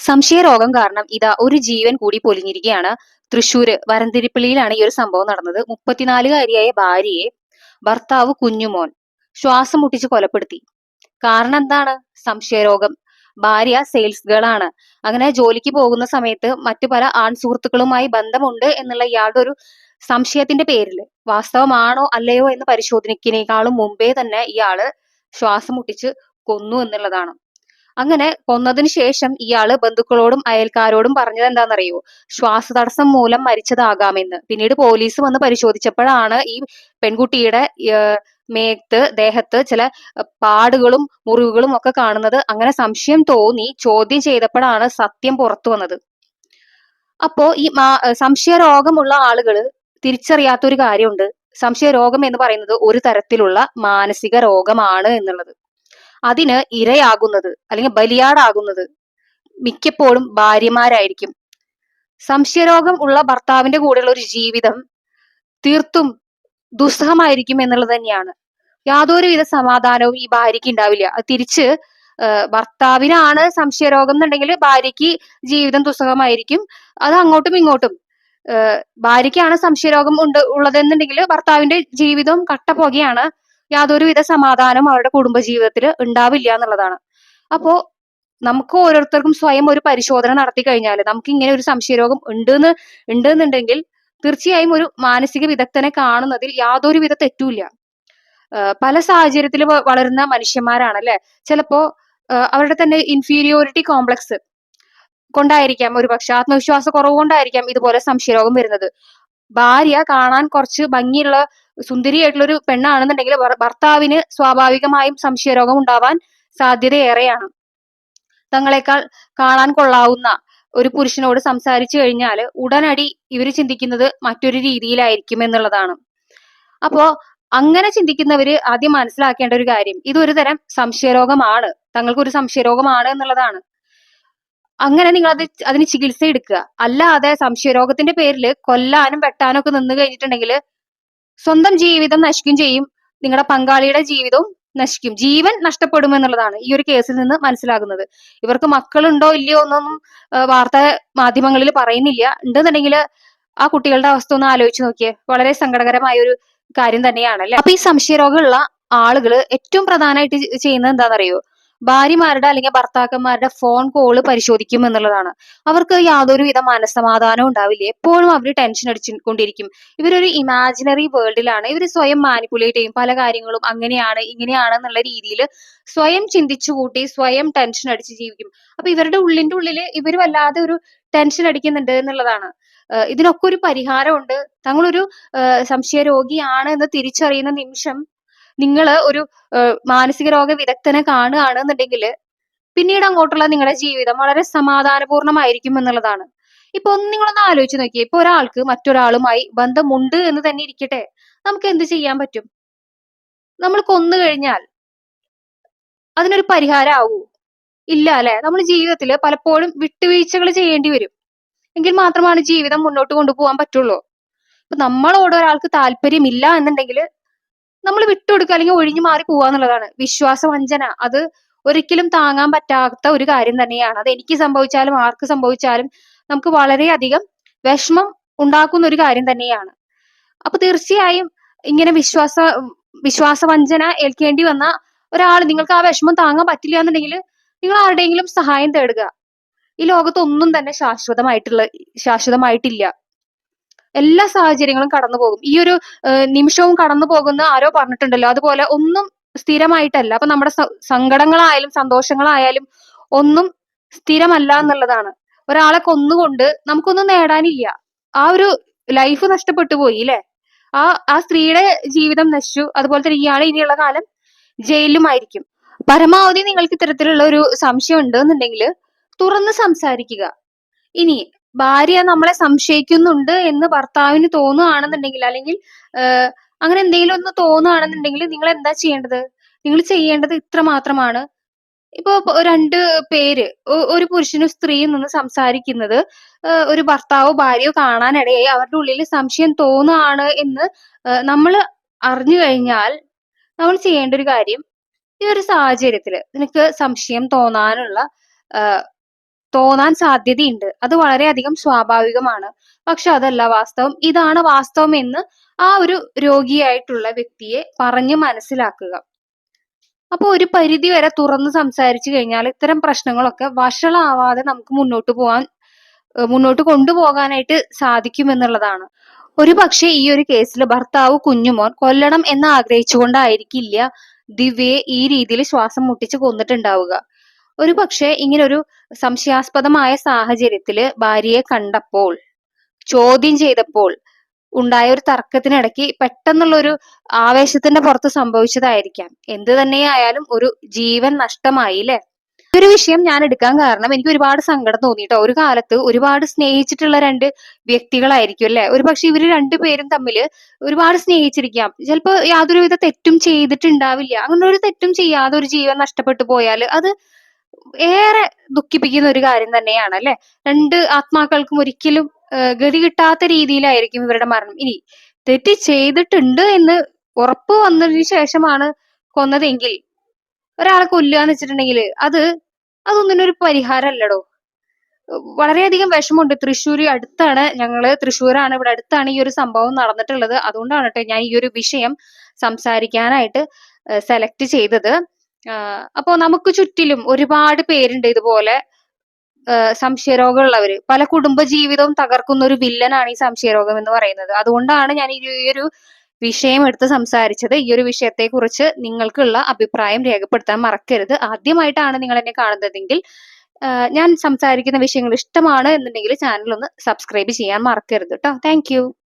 സംശയരോഗം കാരണം ഇതാ ഒരു ജീവൻ കൂടി പൊലിഞ്ഞിരിക്കുകയാണ്. തൃശൂര് വരന്തിരിപ്പള്ളിയിലാണ് ഈ ഒരു സംഭവം നടന്നത്. മുപ്പത്തിനാലുകാരിയായ ഭാര്യയെ ഭർത്താവ് കുഞ്ഞുമോൻ ശ്വാസം മുട്ടിച്ച് കൊലപ്പെടുത്തി. കാരണം എന്താണ്? സംശയരോഗം. ഭാര്യ സെയിൽസ് ഗേൾ ആണ്. അങ്ങനെ ജോലിക്ക് പോകുന്ന സമയത്ത് മറ്റു പല ആൺ സുഹൃത്തുക്കളുമായി ബന്ധമുണ്ട് എന്നുള്ള ഇയാളുടെ ഒരു സംശയത്തിന്റെ പേരിൽ. വാസ്തവമാണോ അല്ലയോ എന്ന് പരിശോധനയ്ക്കിനേക്കാളും മുമ്പേ തന്നെ ഇയാൾ ശ്വാസം മുട്ടിച്ച് കൊന്നു എന്നുള്ളതാണ്. അങ്ങനെ കൊന്നതിന് ശേഷം ഇയാൾ ബന്ധുക്കളോടും അയൽക്കാരോടും പറഞ്ഞത് എന്താണെന്നറിയോ? ശ്വാസതടസ്സം മൂലം മരിച്ചതാകാമെന്ന്. പിന്നീട് പോലീസ് വന്ന് പരിശോധിച്ചപ്പോഴാണ് ഈ പെൺകുട്ടിയുടെ മേത്ത് ദേഹത്ത് ചില പാടുകളും മുറിവുകളും ഒക്കെ കാണുന്നത്. അങ്ങനെ സംശയം തോന്നി ചോദ്യം ചെയ്തപ്പോഴാണ് സത്യം പുറത്തു വന്നത്. അപ്പോ ഈ സംശയ രോഗമുള്ള ആളുകൾ തിരിച്ചറിയാത്ത ഒരു കാര്യമുണ്ട്. സംശയ രോഗം എന്ന് പറയുന്നത് ഒരു തരത്തിലുള്ള മാനസിക രോഗമാണ് എന്നുള്ളത്. അതിന് ഇരയാകുന്നത് അല്ലെങ്കിൽ ബലിയാടാകുന്നത് മിക്കപ്പോഴും ഭാര്യമാരായിരിക്കും. സംശയരോഗം ഉള്ള ഭർത്താവിന്റെ കൂടെയുള്ള ഒരു ജീവിതം തീർത്തും ദുസ്സഹമായിരിക്കും എന്നുള്ളത് തന്നെയാണ്. യാതൊരുവിധ സമാധാനവും ഈ ഭാര്യയ്ക്ക് ഉണ്ടാവില്ല. തിരിച്ച് ഭർത്താവിനാണ് സംശയരോഗം എന്നുണ്ടെങ്കിൽ ഭാര്യയ്ക്ക് ജീവിതം ദുസ്സഹമായിരിക്കും. അത് അങ്ങോട്ടും ഇങ്ങോട്ടും ഭാര്യയ്ക്കാണ് സംശയരോഗം ഉണ്ട് ഉള്ളതെന്നുണ്ടെങ്കിൽ ഭർത്താവിന്റെ ജീവിതം കട്ട യാതൊരുവിധ സമാധാനം അവരുടെ കുടുംബജീവിതത്തിൽ ഉണ്ടാവില്ല എന്നുള്ളതാണ്. അപ്പോ നമുക്ക് ഓരോരുത്തർക്കും സ്വയം ഒരു പരിശോധന നടത്തി കഴിഞ്ഞാൽ നമുക്ക് ഇങ്ങനെ ഒരു സംശയരോഗം ഉണ്ടെന്ന് ഉണ്ടെന്നുണ്ടെങ്കിൽ തീർച്ചയായും ഒരു മാനസിക വിദഗ്ധനെ കാണുന്നതിൽ യാതൊരു വിധ തെറ്റുമില്ല പല സാഹചര്യത്തിൽ വളരുന്ന മനുഷ്യന്മാരാണ് അല്ലെ ചിലപ്പോ അവരുടെ തന്നെ ഇൻഫീരിയോറിറ്റി കോംപ്ലക്സ് കൊണ്ടായിരിക്കാം ഒരു പക്ഷെ ആത്മവിശ്വാസ കുറവ് കൊണ്ടായിരിക്കാം ഇതുപോലെ സംശയരോഗം വരുന്നത്. ഭാര്യ കാണാൻ കുറച്ച് ഭംഗിയുള്ള സുന്ദരിയായിട്ടുള്ള ഒരു പെണ്ണാണെന്നുണ്ടെങ്കിൽ ഭർത്താവിന് സ്വാഭാവികമായും സംശയരോഗം ഉണ്ടാവാൻ സാധ്യത ഏറെയാണ് തങ്ങളെക്കാൾ കാണാൻ കൊള്ളാവുന്ന ഒരു പുരുഷനോട് സംസാരിച്ചു കഴിഞ്ഞാൽ ഉടനടി ഇവർ ചിന്തിക്കുന്നത് മറ്റൊരു രീതിയിലായിരിക്കും എന്നുള്ളതാണ്. അപ്പോ അങ്ങനെ ചിന്തിക്കുന്നവര് ആദ്യം മനസ്സിലാക്കേണ്ട ഒരു കാര്യം ഇതൊരു തരം സംശയരോഗമാണ്. തങ്ങൾക്ക് ഒരു സംശയരോഗമാണ് എന്നുള്ളതാണ്. അങ്ങനെ നിങ്ങൾ അത് അതിന് ചികിത്സ എടുക്കുക അല്ലാതെ സംശയരോഗത്തിന്റെ പേരിൽ കൊല്ലാനും വെട്ടാനും ഒക്കെ നിന്ന് കഴിഞ്ഞിട്ടുണ്ടെങ്കിൽ സ്വന്തം ജീവിതം നശിക്കും ചെയ്യും. നിങ്ങളുടെ പങ്കാളിയുടെ ജീവിതവും നശിക്കും. ജീവൻ നഷ്ടപ്പെടും എന്നുള്ളതാണ് ഈ ഒരു കേസിൽ നിന്ന് മനസ്സിലാകുന്നത്. ഇവർക്ക് മക്കളുണ്ടോ ഇല്ലയോ എന്നൊന്നും വാർത്താ മാധ്യമങ്ങളിൽ പറയുന്നില്ല. ഉണ്ടെന്നുണ്ടെങ്കിൽ ആ കുട്ടികളുടെ അവസ്ഥ ഒന്ന് ആലോചിച്ച് നോക്കിയേ. വളരെ സങ്കടകരമായ ഒരു കാര്യം തന്നെയാണ് അല്ലെ? അപ്പൊ ഈ സംശയരോഗമുള്ള ആളുകൾ ഏറ്റവും പ്രധാനമായിട്ട് ചെയ്യുന്നത് എന്താണെന്നറിയോ? ഭാര്യമാരുടെ അല്ലെങ്കിൽ ഭർത്താക്കന്മാരുടെ ഫോൺ കോൾ പരിശോധിക്കും എന്നുള്ളതാണ്. അവർക്ക് യാതൊരു വിധ മനസ്സമാധാനവും ഉണ്ടാവില്ല. എപ്പോഴും അവർ ടെൻഷൻ അടിച്ചുകൊണ്ടിരിക്കും. ഇവരൊരു ഇമാജിനറി വേൾഡിലാണ് ഇവർ സ്വയം മാനിപ്പുലേറ്റ് ചെയ്യും. പല കാര്യങ്ങളും അങ്ങനെയാണ് ഇങ്ങനെയാണ് എന്നുള്ള രീതിയിൽ സ്വയം ചിന്തിച്ചു കൂട്ടി സ്വയം ടെൻഷൻ അടിച്ച് ജീവിക്കും. അപ്പൊ ഇവരുടെ ഉള്ളിന്റെ ഉള്ളിൽ ഇവർ വല്ലാതെ ഒരു ടെൻഷൻ അടിക്കുന്നുണ്ട് എന്നുള്ളതാണ്. ഇതിനൊക്കെ ഒരു പരിഹാരമുണ്ട്. തങ്ങളൊരു സംശയ രോഗിയാണ് എന്ന് തിരിച്ചറിയുന്ന നിമിഷം നിങ്ങൾ ഒരു മാനസിക രോഗ വിദഗ്ധനെ കാണുകയാണെന്നുണ്ടെങ്കിൽ പിന്നീട് അങ്ങോട്ടുള്ള നിങ്ങളുടെ ജീവിതം വളരെ സമാധാനപൂർണമായിരിക്കും എന്നുള്ളതാണ്. ഇപ്പൊ ഒന്ന് നിങ്ങളൊന്ന് ആലോചിച്ച് നോക്കിയേ. ഇപ്പൊ ഒരാൾക്ക് മറ്റൊരാളുമായി ബന്ധമുണ്ട് എന്ന് തന്നെ ഇരിക്കട്ടെ. നമുക്ക് എന്ത് ചെയ്യാൻ പറ്റും? നമ്മൾ കൊന്നു കഴിഞ്ഞാൽ അതിനൊരു പരിഹാരം ആവൂ ഇല്ല അല്ലെ? നമ്മൾ ജീവിതത്തിൽ പലപ്പോഴും വിട്ടുവീഴ്ചകൾ ചെയ്യേണ്ടി വരും. എങ്കിൽ മാത്രമാണ് ജീവിതം മുന്നോട്ട് കൊണ്ടുപോകാൻ പറ്റുള്ളൂ. അപ്പൊ നമ്മളോട് ഒരാൾക്ക് താല്പര്യമില്ല എന്നുണ്ടെങ്കിൽ നമ്മൾ വിട്ടുകൊടുക്കുക അല്ലെങ്കിൽ ഒഴിഞ്ഞു മാറി പോവുക എന്നുള്ളതാണ്. വിശ്വാസവഞ്ചന. അത് ഒരിക്കലും താങ്ങാൻ പറ്റാത്ത ഒരു കാര്യം തന്നെയാണ്. അത് എനിക്ക് സംഭവിച്ചാലും ആർക്ക് സംഭവിച്ചാലും നമുക്ക് വളരെയധികം വിഷമം ഉണ്ടാക്കുന്ന ഒരു കാര്യം തന്നെയാണ്. അപ്പൊ തീർച്ചയായും ഇങ്ങനെ വിശ്വാസ വിശ്വാസ വിശ്വാസവഞ്ചന ഏൽക്കേണ്ടി വന്ന ഒരാൾ നിങ്ങൾക്ക് ആ വിഷമം താങ്ങാൻ പറ്റില്ല എന്നുണ്ടെങ്കിൽ നിങ്ങൾ ആരുടെയെങ്കിലും സഹായം തേടുക. ഈ ലോകത്തൊന്നും തന്നെ ശാശ്വതമായിട്ടുള്ള ശാശ്വതമായിട്ടില്ല. എല്ലാ സാഹചര്യങ്ങളും കടന്നു പോകും ഈ ഒരു നിമിഷവും കടന്നു പോകുന്ന ആരോ പറഞ്ഞിട്ടുണ്ടല്ലോ. അതുപോലെ ഒന്നും സ്ഥിരമായിട്ടല്ല. അപ്പൊ നമ്മുടെ സങ്കടങ്ങളായാലും സന്തോഷങ്ങളായാലും ഒന്നും സ്ഥിരമല്ല എന്നുള്ളതാണ്. ഒരാളെ കൊന്നുകൊണ്ട് നമുക്കൊന്നും നേടാനില്ല. ആ ഒരു ലൈഫ് നഷ്ടപ്പെട്ടു പോയി അല്ലെ ആ ആ സ്ത്രീയുടെ ജീവിതം നശിച്ചു. അതുപോലെ തന്നെ ഇയാളെ ഇനിയുള്ള കാലം ജയിലുമായിരിക്കും പരമാവധി നിങ്ങൾക്ക് ഇത്തരത്തിലുള്ള ഒരു സംശയം ഉണ്ടെന്നുണ്ടെങ്കിൽ തുറന്ന് സംസാരിക്കുക. ഇനി ഭാര്യ നമ്മളെ സംശയിക്കുന്നുണ്ട് എന്ന് ഭർത്താവിന് തോന്നുകയാണെന്നുണ്ടെങ്കിൽ അല്ലെങ്കിൽ അങ്ങനെ എന്തെങ്കിലും ഒന്ന് തോന്നുകയാണെന്നുണ്ടെങ്കിൽ നിങ്ങൾ എന്താ ചെയ്യേണ്ടത്? നിങ്ങൾ ചെയ്യേണ്ടത് ഇത്ര മാത്രമാണ്. ഇപ്പോ രണ്ട് പേര് ഒരു പുരുഷനും സ്ത്രീയും നിന്ന് സംസാരിക്കുന്നത് ഒരു ഭർത്താവോ ഭാര്യയോ കാണാനിടയായി അവരുടെ ഉള്ളിൽ സംശയം തോന്നുകയാണ് എന്ന് നമ്മൾ അറിഞ്ഞു കഴിഞ്ഞാൽ നമ്മൾ ചെയ്യേണ്ട ഒരു കാര്യം ഈ ഒരു സാഹചര്യത്തിൽ നിനക്ക് സംശയം തോന്നാനുള്ള തോന്നാൻ സാധ്യതയുണ്ട്. അത് വളരെയധികം സ്വാഭാവികമാണ്. പക്ഷെ അതല്ല വാസ്തവം ഇതാണ് വാസ്തവം എന്ന് ആ ഒരു രോഗിയായിട്ടുള്ള വ്യക്തിയെ പറഞ്ഞ് മനസ്സിലാക്കുക. അപ്പൊ ഒരു പരിധി വരെ തുറന്ന് സംസാരിച്ചു കഴിഞ്ഞാൽ ഇത്തരം പ്രശ്നങ്ങളൊക്കെ വഷളാവാതെ നമുക്ക് മുന്നോട്ട് പോകാൻ മുന്നോട്ട് കൊണ്ടുപോകാനായിട്ട് സാധിക്കുമെന്നുള്ളതാണ്. ഒരു പക്ഷേ ഈ ഒരു കേസിൽ ഭർത്താവ് കുഞ്ഞുമോൻ കൊല്ലണം എന്ന് ആഗ്രഹിച്ചുകൊണ്ടായിരിക്കില്ല ദിവ്യയെ ഈ രീതിയിൽ ശ്വാസം മുട്ടിച്ച് കൊന്നിട്ടുണ്ടാവുക. ഒരു പക്ഷേ ഇങ്ങനെ ഒരു സംശയാസ്പദമായ സാഹചര്യത്തിൽ ഭാര്യയെ കണ്ടപ്പോൾ ചോദ്യം ചെയ്തപ്പോൾ ഉണ്ടായ ഒരു തർക്കത്തിനിടയ്ക്ക് പെട്ടെന്നുള്ള ഒരു ആവേശത്തിന്റെ പുറത്ത് സംഭവിച്ചതായിരിക്കാം. എന്ത് തന്നെയായാലും ഒരു ജീവൻ നഷ്ടമായി അല്ലെ ഒരു വിഷയം ഞാൻ എടുക്കാൻ കാരണം എനിക്ക് ഒരുപാട് സങ്കടം തോന്നിട്ടോ. ഒരു കാലത്ത് ഒരുപാട് സ്നേഹിച്ചിട്ടുള്ള രണ്ട് വ്യക്തികളായിരിക്കും അല്ലെ? ഒരു പക്ഷെ ഇവർ രണ്ടുപേരും തമ്മിൽ ഒരുപാട് സ്നേഹിച്ചിരിക്കാം. ചിലപ്പോ യാതൊരുവിധ തെറ്റും ചെയ്തിട്ടുണ്ടാവില്ല. അങ്ങനെ ഒരു തെറ്റും ചെയ്യാതെ ഒരു ജീവൻ നഷ്ടപ്പെട്ടു പോയാൽ അത് ഏറെ ദുഃഖിപ്പിക്കുന്ന ഒരു കാര്യം തന്നെയാണ് അല്ലെ? രണ്ട് ആത്മാക്കൾക്കും ഒരിക്കലും ഗതി കിട്ടാത്ത രീതിയിലായിരിക്കും ഇവരുടെ മരണം. ഇനി തെറ്റ് ചെയ്തിട്ടുണ്ട് എന്ന് ഉറപ്പ് വന്നതിന് ശേഷമാണ് കൊന്നതെങ്കിൽ ഒരാളെ കൊല്ലുക എന്ന് വെച്ചിട്ടുണ്ടെങ്കിൽ അത് അതൊന്നിനും ഒരു പരിഹാരമല്ലടോ വളരെയധികം വിഷമമുണ്ട്. തൃശ്ശൂർ അടുത്താണ്. ഞങ്ങൾ തൃശ്ശൂരാണ്. ഇവിടെ അടുത്താണ് ഈ ഒരു സംഭവം നടന്നിട്ടുള്ളത്. അതുകൊണ്ടാണ് കേട്ടോ ഞാൻ ഈ ഒരു വിഷയം സംസാരിക്കാനായിട്ട് സെലക്ട് ചെയ്തത്. അപ്പോ നമുക്ക് ചുറ്റിലും ഒരുപാട് പേരുണ്ട് ഇതുപോലെ സംശയരോഗമുള്ളവര്. പല കുടുംബ ജീവിതവും തകർക്കുന്ന ഒരു വില്ലനാണ് ഈ സംശയരോഗം എന്ന് പറയുന്നത്. അതുകൊണ്ടാണ് ഞാൻ ഈ ഒരു- വിഷയം എടുത്ത് സംസാരിച്ചത്. ഈ ഒരു വിഷയത്തെ കുറിച്ച് നിങ്ങൾക്കുള്ള അഭിപ്രായം രേഖപ്പെടുത്താൻ മറക്കരുത്. ആദ്യമായിട്ടാണ് നിങ്ങൾ എന്നെ കാണുന്നതെങ്കിൽ ഞാൻ സംസാരിക്കുന്ന വിഷയങ്ങൾ ഇഷ്ടമാണ് എന്നുണ്ടെങ്കിൽ ചാനൽ ഒന്ന് സബ്സ്ക്രൈബ് ചെയ്യാൻ മറക്കരുത് കേട്ടോ താങ്ക്